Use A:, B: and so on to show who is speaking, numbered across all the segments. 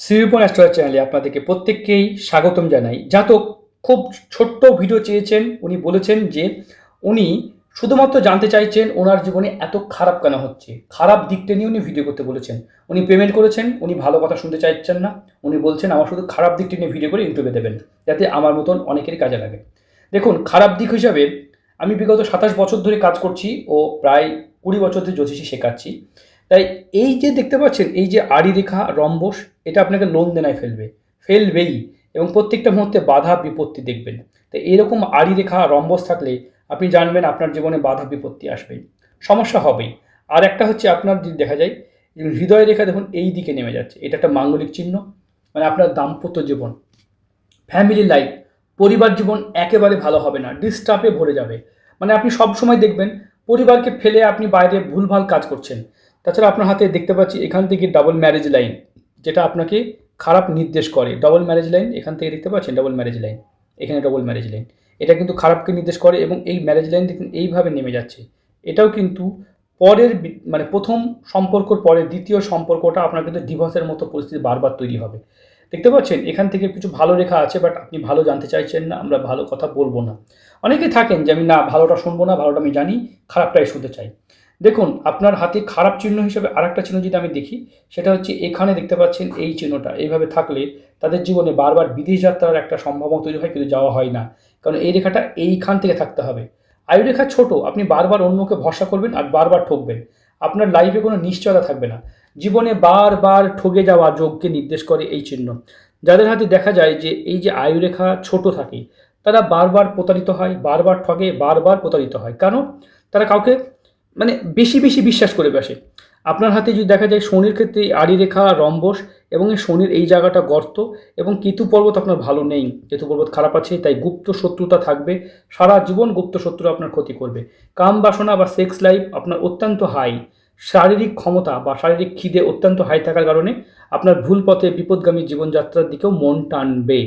A: Shrirupan astrology চ্যানেলে আপনাদেরকে প্রত্যেককেই স্বাগতম জানাই। জাতক খুব ছোট্ট ভিডিও চেয়েছেন, উনি বলেছেন যে উনি শুধুমাত্র জানতে চাইছেন ওনার জীবনে এত খারাপ কেন হচ্ছে। খারাপ দিকটা নিয়ে উনি ভিডিও করতে বলেছেন। উনি পেমেন্ট করেছেন, উনি ভালো কথা শুনতে চাইছেন না। উনি বলছেন, আমার শুধু খারাপ দিকটা নিয়ে ভিডিও করে ইউটিউবে দেবেন, যাতে আমার মতন অনেকেরই কাজে লাগে। দেখুন, খারাপ দিক হিসাবে আমি বিগত সাতাশ বছর ধরে কাজ করছি ও প্রায় কুড়ি বছর ধরে জ্যোতিষী শেখাচ্ছি। তাই এই যে দেখতে পাচ্ছেন, এই যে আড়ি রেখা, রম্বস এটা আপনাকে লোন দেনায় ফেলবে। ফেলবেই এবং প্রত্যেকটা মুহূর্তে বাধা বিপত্তি দেখবেন। তো এরকম আড়ি রেখা, রম্বস থাকলে আপনি জানবেন আপনার জীবনে বাধা বিপত্তি আসবে। সমস্যা হবেই। আর একটা হচ্ছে আপনার যদি দেখা যায়, হৃদয় রেখা দেখুন, এই দিকে নেমে যাচ্ছে। এটা একটা মাঙ্গলিক চিহ্ন মানে আপনার দাম্পত্য জীবন। ফ্যামিলি লাইফ পরিবার জীবন একেবারে ভালো হবে না। ডিস্টার্বে ভরে যাবে। মানে আপনি সব সময় দেখবেন, পরিবারকে ফেলে আপনি বাইরে ভুলভাল কাজ করছেন। তাছাড়া আপনার হাতে দেখতে পাচ্ছি, এখান থেকে ডাবল ম্যারেজ লাইন যেটা আপনাকে খারাপ নির্দেশ করে। ডবল ম্যারেজ লাইন এখান থেকে দেখতে পাচ্ছেন ডবল ম্যারেজ লাইন এখানে ডবল ম্যারেজ লাইন এটা কিন্তু খারাপকে নির্দেশ করে এবং এই ম্যারেজ লাইন দেখুন এইভাবে নেমে যাচ্ছে। এটাও কিন্তু পরের মানে প্রথম সম্পর্কর পরে দ্বিতীয় সম্পর্কটা আপনার কিন্তু ডিভোর্সের মতো পরিস্থিতি বারবার তৈরি হবে। দেখতে পাচ্ছেন, এখান থেকে কিছু ভালো রেখা আছে বাট আপনি ভালো জানতে চাইছেন না, আমরা ভালো কথা বলব না। অনেকেই থাকেন যে আমি, না, ভালোটা শুনব না, ভালোটা আমি জানি, খারাপটাই শুনতে চাই। দেখুন, আপনার হাতে খারাপ চিহ্ন হিসেবে আরেকটা চিহ্ন যদি আমি দেখি, সেটা হচ্ছে এখানে দেখতে পাচ্ছেন এই চিহ্নটা। এইভাবে থাকলে তাদের জীবনে বারবার বিদেশ যাত্রার একটা সম্ভাবনা তৈরি হয়, কিন্তু যাওয়া হয় না। কারণ এই রেখাটা এইখান থেকে থাকতে হবে। আয়ু রেখা ছোট, আপনি বারবার অন্যকে ভরসা করবেন আর বারবার ঠকবেন। আপনার লাইফে কোনো নিশ্চয়তা থাকবে না। জীবনে বারবার ঠকে যাওয়া যোগকে নির্দেশ করে এই চিহ্ন। যাদের হাতে দেখা যায় যে এই যে আয়ু রেখা ছোট থাকে, তারা বারবার প্রতারিত হয়, বারবার ঠগে বারবার প্রতারিত হয়। কারণ তারা কাউকে মানে বেশি বেশি বিশ্বাস করে বসে। আপনার হাতে যদি দেখা যায় শনির ক্ষেত্রে আড়ি রেখা, রম্বস এবং এই শনির এই জায়গাটা গর্ত এবং কেতু পর্বত আপনার ভালো নেই। কেতু পর্বত খারাপ আছে, তাই গুপ্ত শত্রুতা থাকবে। সারা জীবন গুপ্ত শত্রু আপনার ক্ষতি করবে। কাম বাসনা বা সেক্স লাইফ আপনার অত্যন্ত হাই শারীরিক ক্ষমতা বা শারীরিক খিদে অত্যন্ত হাই থাকার কারণে আপনার ভুল পথে বিপদগামী জীবনযাত্রার দিকেও মন টানবে।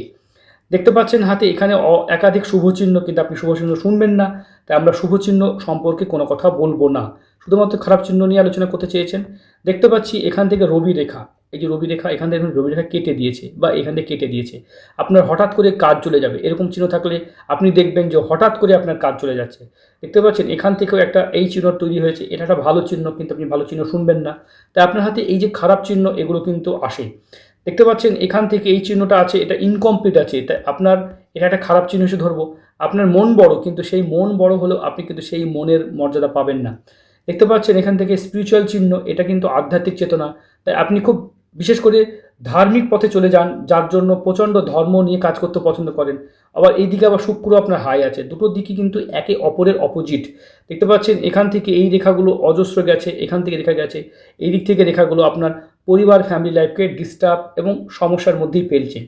A: দেখতে পাচ্ছেন হাতে এখানে একাধিক শুভচিহ্ন কিন্তু আপনি শুভচিহ্ন শুনবেন না। তাই আমরা শুভ চিহ্ন সম্পর্কে কোনো কথা বলব না। শুধুমাত্র খারাপ চিহ্ন নিয়ে আলোচনা করতে চেয়েছেন। দেখতে পাচ্ছি এখান থেকে রবি রেখা। এই যে রবি রেখা, এখান থেকে রবি রেখা কেটে দিয়েছে বা এখান থেকে কেটে দিয়েছে। আপনার হঠাৎ করে কাজ চলে যাবে। এরকম চিহ্ন থাকলে আপনি দেখবেন যে হঠাৎ করে আপনার কাজ চলে যাচ্ছে। দেখতে পাচ্ছেন এখান থেকেও একটা এই চিহ্ন তৈরি হয়েছে। এটা একটা ভালো চিহ্ন, কিন্তু আপনি ভালো চিহ্ন শুনবেন না। তাই আপনার হাতে এই যে খারাপ চিহ্ন, এগুলো কিন্তু আসে। দেখতে পাচ্ছেন এখান থেকে এই চিহ্নটা আছে, এটা ইনকমপ্লিট আছে। তাই আপনার এটা একটা খারাপ চিহ্ন হিসেবে ধরবো। আপনার মন বড়, কিন্তু সেই মন বড় হলেও আপনি কিন্তু সেই মনের মর্যাদা পাবেন না। দেখতে পাচ্ছেন এখান থেকে স্পিরিচুয়াল চিহ্ন, এটা কিন্তু আধ্যাত্মিক চেতনা। তাই আপনি খুব বিশেষ করে ধার্মিক পথে চলে যান, যার জন্য প্রচণ্ড ধর্ম নিয়ে কাজ করতে পছন্দ করেন। আবার এই দিকে আবার শুক্র আপনার হাই আছে, দুটো দিকই কিন্তু একে অপরের অপোজিট দেখতে পাচ্ছেন এখান থেকে এই রেখাগুলো অজস্র গেছে, এখান থেকে রেখা গেছে এই দিক থেকে রেখাগুলো আপনার পরিবার ফ্যামিলি লাইফকে ডিস্টার্ব এবং সমস্যার মধ্যেই ফেলছে।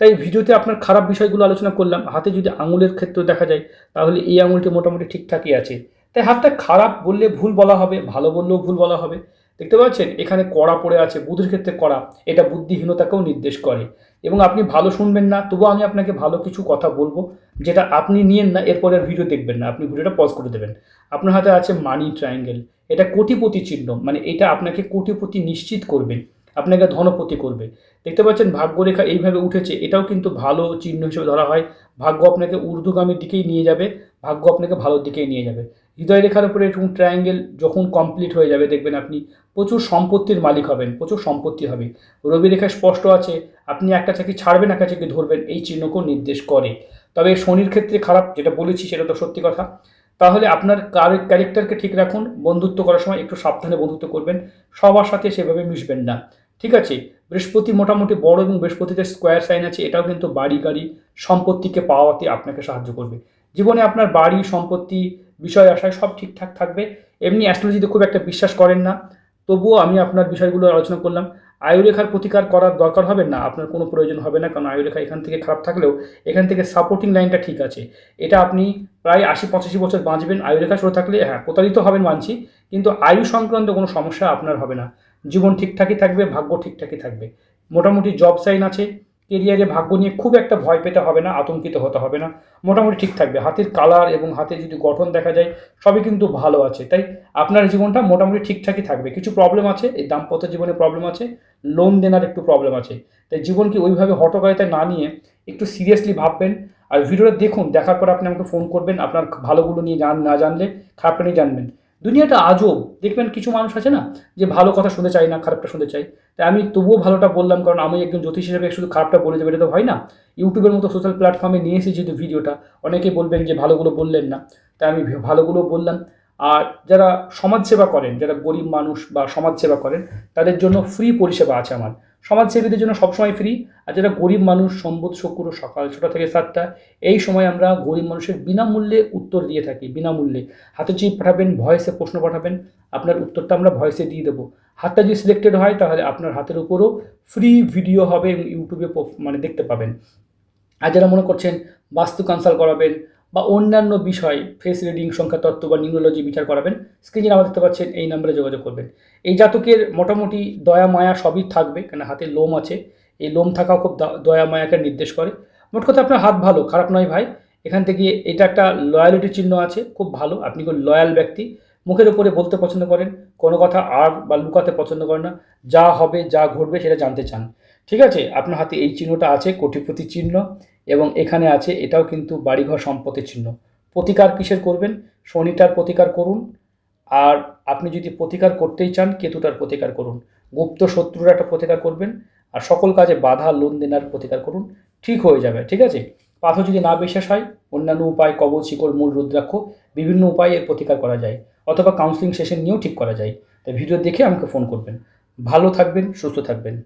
A: তাই ভিডিওতে আপনার খারাপ বিষয়গুলো আলোচনা করলাম। হাতে যদি আঙুলের ক্ষেত্রে দেখা যায়, তাহলে এই আঙুলটি মোটামুটি ঠিকঠাকই আছে। তাই হাতটা খারাপ বললে ভুল বলা হবে, ভালো বললেও ভুল বলা হবে। দেখতে পাচ্ছেন? এখানে কড়া পড়ে আছে, বুধের ক্ষেত্রে কড়া। এটা বুদ্ধিহীনতাকেও নির্দেশ করে। এবং আপনি ভালো শুনবেন না, তবুও আমি আপনাকে ভালো কিছু কথা বলব, যেটা আপনি নিয়েন না, এরপরে আর ভিডিও দেখবেন না। আপনি ভিডিওটা পজ করে দেবেন। আপনার হাতে আছে মানি ট্রায়াঙ্গেল এটা কোটিপতি চিহ্ন মানে এটা আপনাকে কোটিপতি নিশ্চিত করবে। আপনাকে ধনপতি করবে। দেখতে পাচ্ছেন ভাগ্যরেখা এইভাবে উঠেছে, এটাও কিন্তু ভালো চিহ্ন হিসেবে ধরা হয়। ভাগ্য আপনাকে ঊর্ধ্বগামীর দিকেই নিয়ে যাবে, ভাগ্য আপনাকে ভালোর দিকেই নিয়ে যাবে। হৃদয় রেখার উপরে এরকম ট্রায়াঙ্গেল যখন কমপ্লিট হয়ে যাবে, দেখবেন আপনি প্রচুর সম্পত্তির মালিক হবেন, প্রচুর সম্পত্তি হবে। রবি রেখা স্পষ্ট আছে, আপনি একটা চাকরি ছাড়বেন, একটা চাকরি ধরবেন, এই চিহ্নকেও নির্দেশ করে। তবে শনির ক্ষেত্রে খারাপ যেটা বলেছি সেটা তো সত্যি কথা। তাহলে আপনার ক্যারেক্টারকে ঠিক রাখুন, বন্ধুত্ব করার সময় একটু সাবধানে বন্ধুত্ব করবেন, সবার সাথে সেভাবে মিশবেন না। ঠিক আছে? বৃহস্পতি মোটামুটি বড় এবং বৃহস্পতিতে স্কোয়ার সাইন আছে, এটাও কিন্তু বাড়ি গাড়ি সম্পত্তিকে পাওয়াতে আপনাকে সাহায্য করবে। জীবনে আপনার বাড়ি, সম্পত্তি, বিষয় আশায় সব ঠিকঠাক থাকবে। এমনি অ্যাস্ট্রোলজিতে খুব একটা বিশ্বাস করেন না। তবুও আমি আপনার বিষয়গুলো আলোচনা করলাম। আয়ুরেখার প্রতিকার করার দরকার হবে না? আপনার কোনো প্রয়োজন হবে না, কারণ আয়ুরেখা এখান থেকে খারাপ থাকলেও এখান থেকে সাপোর্টিং লাইনটা ঠিক আছে। এটা আপনি প্রায় আশি, পঁচাশি বছর বাঁচবেন। আয়ুরেখা শুরু থাকলে হ্যাঁ প্রতারিত হবেন মানছি, কিন্তু আয়ু সংক্রান্ত কোনো সমস্যা আপনার হবে না। জীবন ঠিকঠাকই থাকবে, ভাগ্য ঠিকঠাকই থাকবে। মোটামুটি জব সাইন আছে কেরিয়ারে ভাগ্য নিয়ে খুব একটা ভয় পেতে হবে না, আতঙ্কিত হতে হবে না। মোটামুটি ঠিক থাকবে, হাতের কালার এবং হাতের যদি গঠন দেখা যায়, সবই কিন্তু ভালো আছে। তাই আপনার জীবনটা মোটামুটি ঠিকঠাকই থাকবে। কিছু প্রবলেম আছে, এই দাম্পত্য জীবনে প্রবলেম আছে লোন দেনার একটু প্রবলেম আছে। তাই জীবনকে ওইভাবে হটকারিতায় না নিয়ে একটু সিরিয়াসলি ভাববেন আর ভিডিওটা দেখুন, দেখার পর আপনি আমাকে ফোন করবেন, আপনার ভালোগুলো নিয়ে জান, না জানলে, খারাপটা নিয়ে জানবেন। দুনিয়াটা আজব দেখবেন কিছু মানুষ আছে না, যে ভালো কথা শুনতে চাই না, খারাপটা শুনতে চাই তাই আমি তবুও ভালোটা বললাম, কারণ আমি একজন জ্যোতিষ হিসেবে শুধু খারাপটা বলে যাবে এটা তো হয় না। ইউটিউবের মতো সোশ্যাল প্ল্যাটফর্মে নিয়ে এসেছি যেহেতু ভিডিওটা। অনেকে বলবেন যে ভালোগুলো বললেন না। তাই আমি ভালোগুলো বললাম। আর যারা সমাজসেবা করেন, যারা গরিব মানুষ বা সমাজসেবা করেন, তাদের জন্য ফ্রি পরিষেবা আছে আমার। সমাজসেবীদের জন্য সবসময় ফ্রি আর যারা গরিব মানুষ সম্বুধ শুক্র সকাল ছটা থেকে সাতটা, এই সময় আমরা গরিব মানুষের বিনামূল্যে উত্তর দিয়ে থাকি, বিনামূল্যে। হাতে চিপ পাঠাবেন, ভয়েসে প্রশ্ন পাঠাবেন, আপনার উত্তরটা আমরা ভয়েসে দিয়ে দেবো। হাতটা যদি সিলেক্টেড হয়, তাহলে আপনার হাতের উপরও ফ্রি ভিডিও হবে ইউটিউবে মানে দেখতে পাবেন। আর যারা মনে করছেন বাস্তু কনসাল্ট করাবেন বা অন্যান্য বিষয় ফেস রিডিং সংখ্যা, তত্ত্ব বা নিউরোলজি বিচার করাবেন স্ক্রিনে আমার দেখতে পাচ্ছেন, এই নাম্বারে যোগাযোগ করবেন। এই জাতকের মোটামুটি দয়া, মায়া সবই থাকবে কেন হাতে লোম আছে। এই লোম থাকাও খুব দয়া মায়াকে নির্দেশ করে। মোট কথা আপনার হাত ভালো, খারাপ নয় ভাই। এখান থেকে এটা একটা লয়ালিটি চিহ্ন আছে, খুব ভালো। আপনি খুব লয়াল ব্যক্তি। মুখের উপরে বলতে পছন্দ করেন, কোনো কথা আর বা লুকাতে পছন্দ করেন না। যা হবে, যা ঘটবে সেটা জানতে চান। ঠিক আছে? আপনার হাতে এই চিহ্নটা আছে, কোটিপতি চিহ্ন। এবং এখানে আছে, এটাও কিন্তু বাড়িঘর সম্পত্তির চিহ্ন। প্রতিকার কিসের করবেন? শনিটার প্রতিকার করুন। আর আপনি যদি প্রতিকার করতেই চান, কেতুটার প্রতিকার করুন। গুপ্ত শত্রুর একটা প্রতিকার করবেন। আর সকল কাজে বাধা, লোন দেনার প্রতিকার করুন। ঠিক হয়ে যাবে, ঠিক আছে? পাথর যদি না বিশ্বাস হয়, অন্যান্য উপায় কবচ শিকড়, মূল, রুদ্রাক্ষ, বিভিন্ন উপায়ে এর প্রতিকার করা যায়। অথবা কাউন্সিলিং সেশন নিয়েও ঠিক করা যায়। তাই ভিডিও দেখে আমাকে ফোন করবেন। ভালো থাকবেন, সুস্থ থাকবেন।